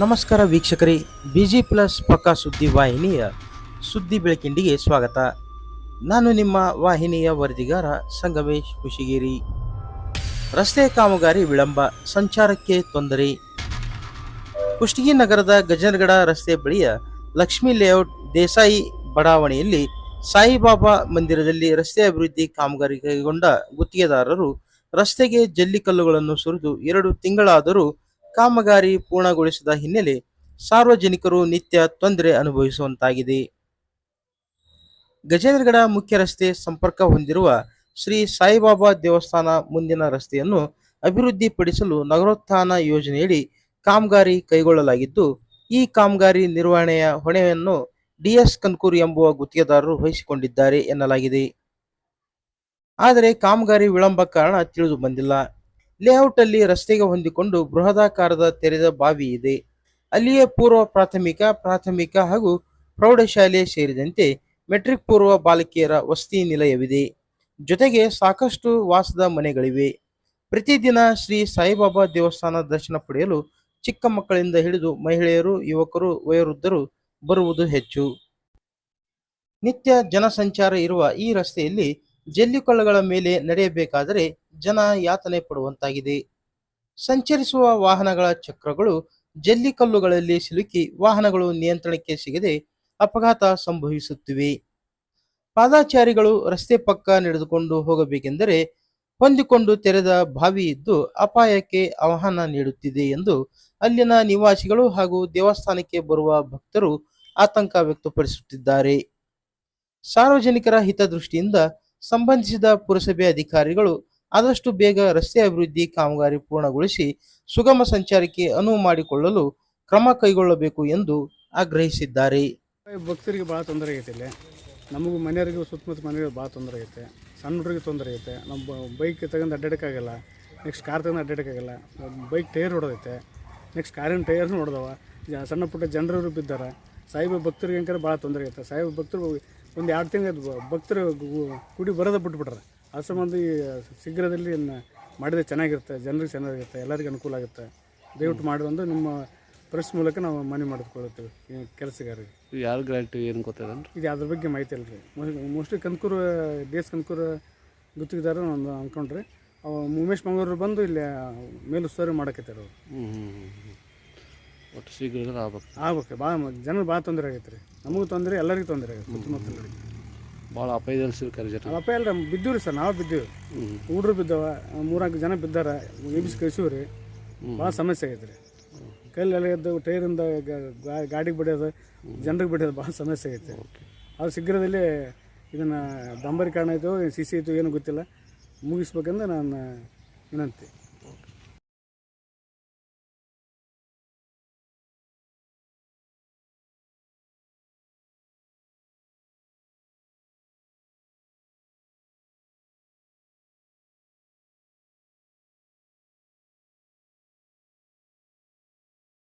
ನಮಸ್ಕಾರ ವೀಕ್ಷಕರೇ, busy plus ಪಕ್ಕಾ ಸುದ್ದಿ ವಾಹಿನಿಯ ಸುದ್ದಿ ಬೆಳಕಿಂಡಿಗೆ ಸ್ವಾಗತ. ನಾನು ನಿಮ್ಮ ವಾಹಿನಿಯ ವರದಿಗಾರ ಸಂಗಮೇಶ್ ಖುಷಿಗಿರಿ ರಸ್ತೆ ಕಾಮಗಾರಿ ವಿಳಂಬ, ಸಂಚಾರಕ್ಕೆ ತೊಂದರೆ. ಕುಷ್ಟಗಿ ನಗರದ ಗಜನಗಡ ರಸ್ತೆ ಬಳಿಯ ಲಕ್ಷ್ಮೀ ಲೇಔಟ್ ದೇಸಾಯಿ ಬಡಾವಣೆಯಲ್ಲಿ ಸಾಯಿಬಾಬಾ ಮಂದಿರದಲ್ಲಿ ರಸ್ತೆ ಅಭಿವೃದ್ಧಿ ಕಾಮಗಾರಿ ಕೈಗೊಂಡ ಗುತ್ತಿಗೆದಾರರು ರಸ್ತೆಗೆ ಜಲ್ಲಿಕಲ್ಲುಗಳನ್ನು ಸುರಿದು ಎರಡು ತಿಂಗಳಾದರೂ ಕಾಮಗಾರಿ ಪೂರ್ಣಗೊಳಿಸಿದ ಹಿನ್ನೆಲೆ ಸಾರ್ವಜನಿಕರು ನಿತ್ಯ ತೊಂದರೆ ಅನುಭವಿಸುವಂತಾಗಿದೆ. ಗಜೇಂದ್ರಗಡ ಮುಖ್ಯ ರಸ್ತೆ ಸಂಪರ್ಕ ಹೊಂದಿರುವ ಶ್ರೀ ಸಾಯಿಬಾಬಾ ದೇವಸ್ಥಾನ ಮುಂದಿನ ರಸ್ತೆಯನ್ನು ಅಭಿವೃದ್ಧಿಪಡಿಸಲು ನಗರೋತ್ಥಾನ ಯೋಜನೆಯಡಿ ಕಾಮಗಾರಿ ಕೈಗೊಳ್ಳಲಾಗಿದ್ದು, ಈ ಕಾಮಗಾರಿ ನಿರ್ವಹಣೆಯ ಹೊಣೆಯನ್ನು ಡಿಎಸ್ ಕನ್ಕೂರ್ ಎಂಬುವ ಗುತ್ತಿಗೆದಾರರು ವಹಿಸಿಕೊಂಡಿದ್ದಾರೆ ಎನ್ನಲಾಗಿದೆ. ಆದರೆ ಕಾಮಗಾರಿ ವಿಳಂಬ ಕಾರಣ ತಿಳಿದು ಬಂದಿಲ್ಲ. ಲೇಔಟ್ ಅಲ್ಲಿ ರಸ್ತೆಗೆ ಹೊಂದಿಕೊಂಡು ಬೃಹದಾಕಾರದ ತೆರೆದ ಬಾವಿ ಇದೆ. ಅಲ್ಲಿಯೇ ಪೂರ್ವ ಪ್ರಾಥಮಿಕ ಪ್ರಾಥಮಿಕ ಹಾಗೂ ಪ್ರೌಢಶಾಲೆ ಸೇರಿದಂತೆ ಮೆಟ್ರಿಕ್ ಪೂರ್ವ ಬಾಲಕಿಯರ ವಸತಿ ನಿಲಯವಿದೆ. ಜೊತೆಗೆ ಸಾಕಷ್ಟು ವಾಸದ ಮನೆಗಳಿವೆ. ಪ್ರತಿದಿನ ಶ್ರೀ ಸಾಯಿಬಾಬಾ ದೇವಸ್ಥಾನ ದರ್ಶನ ಪಡೆಯಲು ಚಿಕ್ಕ ಮಕ್ಕಳಿಂದ ಹಿಡಿದು ಮಹಿಳೆಯರು, ಯುವಕರು, ವಯೋವೃದ್ಧರು ಬರುವುದು ಹೆಚ್ಚು. ನಿತ್ಯ ಜನಸಂಚಾರ ಇರುವ ಈ ರಸ್ತೆಯಲ್ಲಿ ಜಲ್ಲಿಕೊಳ್ಳಗಳ ಮೇಲೆ ನಡೆಯಬೇಕಾದರೆ ಜನ ಯಾತನೆ ಪಡುವಂತಾಗಿದೆ. ಸಂಚರಿಸುವ ವಾಹನಗಳ ಚಕ್ರಗಳು ಜಲ್ಲಿಕಲ್ಲುಗಳಲ್ಲಿ ಸಿಲುಕಿ ವಾಹನಗಳು ನಿಯಂತ್ರಣಕ್ಕೆ ಸಿಗದೆ ಅಪಘಾತ ಸಂಭವಿಸುತ್ತಿವೆ. ಪಾದಾಚಾರಿಗಳು ರಸ್ತೆ ಪಕ್ಕ ನಡೆದುಕೊಂಡು ಹೋಗಬೇಕೆಂದರೆ ಹೊಂದಿಕೊಂಡು ತೆರೆದ ಬಾವಿ ಇದ್ದು ಅಪಾಯಕ್ಕೆ ಆಹ್ವಾನ ನೀಡುತ್ತಿದೆ ಎಂದು ಅಲ್ಲಿನ ನಿವಾಸಿಗಳು ಹಾಗೂ ದೇವಸ್ಥಾನಕ್ಕೆ ಬರುವ ಭಕ್ತರು ಆತಂಕ ವ್ಯಕ್ತಪಡಿಸುತ್ತಿದ್ದಾರೆ. ಸಾರ್ವಜನಿಕರ ಹಿತದೃಷ್ಟಿಯಿಂದ ಸಂಬಂಧಿಸಿದ ಪುರಸಭೆ ಅಧಿಕಾರಿಗಳು ಆದಷ್ಟು ಬೇಗ ರಸ್ತೆ ಅಭಿವೃದ್ಧಿ ಕಾಮಗಾರಿ ಪೂರ್ಣಗೊಳಿಸಿ ಸುಗಮ ಸಂಚಾರಕ್ಕೆ ಅನುವು ಮಾಡಿಕೊಳ್ಳಲು ಕ್ರಮ ಕೈಗೊಳ್ಳಬೇಕು ಎಂದು ಆಗ್ರಹಿಸಿದ್ದಾರೆ. ಭಕ್ತರಿಗೆ ಭಾಳ ತೊಂದರೆ ಆಗೈತೆ ಇಲ್ಲಿ. ನಮಗೂ ಮನೆಯವರಿಗೂ ಸುತ್ತಮುತ್ತ ಮನೆಯವ್ರಿಗೆ ಭಾಳ ತೊಂದರೆ ಆಗೈತೆ. ಸಣ್ಣ ಹುಡುಗರಿಗೆ ತೊಂದರೆ ಐತೆ ನಮ್ಮ ಬೈಕ್ ತಗೊಂಡು ಅಡ್ಡಾಡೋಕ್ಕಾಗಲ್ಲ. ನೆಕ್ಸ್ಟ್ ಕಾರ್ ತಗೊಂಡು ಅಡ್ಡಾಡೋಕ್ಕಾಗಲ್ಲ. ಬೈಕ್ ಟೈರ್ ಹೊಡೆದೈತೆ. ನೆಕ್ಸ್ಟ್ ಕಾರಿನ ಟೈರ್ನು ಹೊಡೆದವ. ಸಣ್ಣ ಪುಟ್ಟ ಜನರು ಬಿದ್ದಾರೆ. ಸಾಯಿಬ ಭಕ್ತರಿಗೆ ಹೆಂಗಾರೆ ಭಾಳ ತೊಂದರೆ ಐತೆ ಸಾಯಿಬ ಭಕ್ತರು ಒಂದು ಎರಡು ತಿಂಗಳು ಭಕ್ತರು ಗು- ಕುಡಿ ಬರೋದ ಬಿಟ್ಬಿಟ್ರೆ. ಆ ಸಂಬಂಧ ಈ ಶೀಘ್ರದಲ್ಲಿ ಮಾಡಿದರೆ ಮಾಡಿದ್ರೆ ಚೆನ್ನಾಗಿರುತ್ತೆ ಜನರಿಗೆ ಚೆನ್ನಾಗಿರುತ್ತೆ ಎಲ್ಲರಿಗೂ ಅನುಕೂಲ ಆಗುತ್ತೆ. ದಯವಿಟ್ಟು ಮಾಡಿ ಒಂದು ನಿಮ್ಮ ಪ್ರೆಸ್ ಮೂಲಕ ನಾವು ಮನವಿ ಮಾಡಿಕೊಳ್ಳುತ್ತೇವೆ ಈ ಕೆಲಸಗಾರರಿಗೆ. ಇದು ಯಾರು ಗ್ಯಾರಂಟಿ ಏನು ಗೊತ್ತಿದೇನು ಇದು ಅದ್ರ ಬಗ್ಗೆ ಮಾಹಿತಿ ಇಲ್ಲ ರೀ ಮೋಸ್ಟ್ಲಿ ಕನ್ಕೂರು ಡಿ ಎಸ್ ಕನ್ಕೂರು ಗುತ್ತಿಗೆದಾರ ಒಂದು ಅನ್ಕೊಂಡ್ರಿ ಅವ ಉಮೇಶ್ ಮಂಗಳೂರು ಬಂದು ಇಲ್ಲಿ ಮೇಲುಸ್ತುವಾರಿ ಮಾಡಕತ್ತಾರ ಅವ್ರು. ಹ್ಞೂ ಹ್ಞೂ ಹ್ಞೂ ಒಟ್ಟು ಶೀಘ್ರ ಆಗ್ಬೇಕು. ಆಗ್ಬೇಕು. ಭಾಳ ಜನರು ಭಾಳ ತೊಂದರೆ ಆಗೈತೆ ರೀ ನಮಗೂ ತೊಂದರೆ ಎಲ್ಲರಿಗೂ ತೊಂದರೆ ಆಗುತ್ತೆ ಸುತ್ತಮುತ್ತಲರಿಗೆ. ಭಾಳ ಅಪಾಯದಲ್ಲಿ ಸಿಲ್ಕರಿ ಜನ. ಅಪ್ಪ ಅಲ್ಲ ಬಿದ್ದೀವಿ ರೀ ಸರ್ ನಾವು ಬಿದ್ದೀವಿ. ಹುಡ್ರು ಬಿದ್ದಾವ ಮೂರ್ನಾಲ್ಕು ಜನ ಬಿದ್ದಾರ ಎಬ್ಬಿಸಿ ಕಳಿಸಿವಿ ರೀ ಭಾಳ ಸಮಸ್ಯೆ ಆಗೈತೆ ರೀ. ಕಲ್ಲೆಲ್ಲ ಎದ್ದು ಟೈರಿಂದ ಗಾಡಿಗೆ ಬಿಡೋದು ಜನರಿಗೆ ಬಿಡೋದು ಭಾಳ ಸಮಸ್ಯೆ ಆಗೈತೆ. ಅದು ಶೀಘ್ರದಲ್ಲಿ ಇದನ್ನು ಡಾಂಬರೀಕರಣ ಆಯಿತು ಸಿ ಸಿ ಆಯಿತು ಏನು ಗೊತ್ತಿಲ್ಲ ಮುಗಿಸ್ಬೇಕಂದ್ರೆ ನಾನು ವಿನಂತಿ.